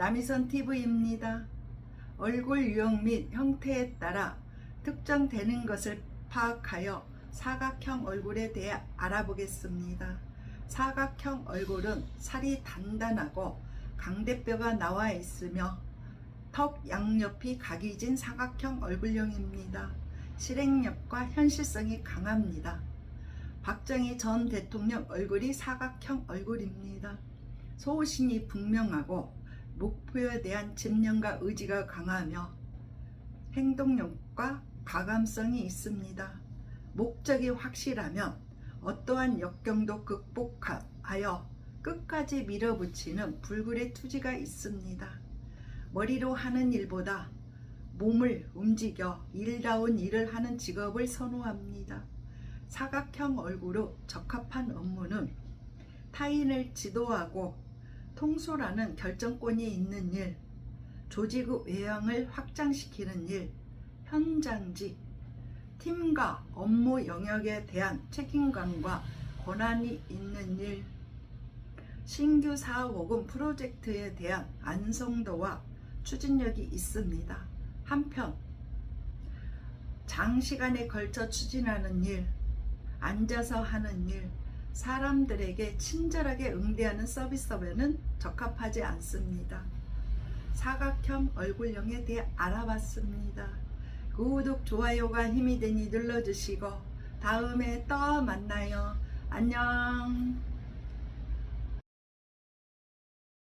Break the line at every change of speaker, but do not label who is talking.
남이선 TV입니다. 얼굴 유형 및 형태에 따라 특정되는 것을 파악하여 사각형 얼굴에 대해 알아보겠습니다. 사각형 얼굴은 살이 단단하고 강대뼈가 나와 있으며 턱 양옆이 각이진 사각형 얼굴형입니다. 실행력과 현실성이 강합니다. 박정희 전 대통령 얼굴이 사각형 얼굴입니다. 소신이 분명하고 목표에 대한 집념과 의지가 강하며 행동력과 가감성이 있습니다. 목적이 확실하면 어떠한 역경도 극복하여 끝까지 밀어붙이는 불굴의 투지가 있습니다. 머리로 하는 일보다 몸을 움직여 일다운 일을 하는 직업을 선호합니다. 사각형 얼굴로 적합한 업무는 타인을 지도하고 통솔하는 결정권이 있는 일, 조직의 외형을 확장시키는 일, 현장직, 팀과 업무 영역에 대한 책임감과 권한이 있는 일, 신규 사업 혹은 프로젝트에 대한 안성도와 추진력이 있습니다. 한편, 장시간에 걸쳐 추진하는 일, 앉아서 하는 일, 사람들에게 친절하게 응대하는 서비스업에는 적합하지 않습니다. 사각형 얼굴형에 대해 알아봤습니다. 구독, 좋아요가 힘이 되니 눌러주시고 다음에 또 만나요. 안녕.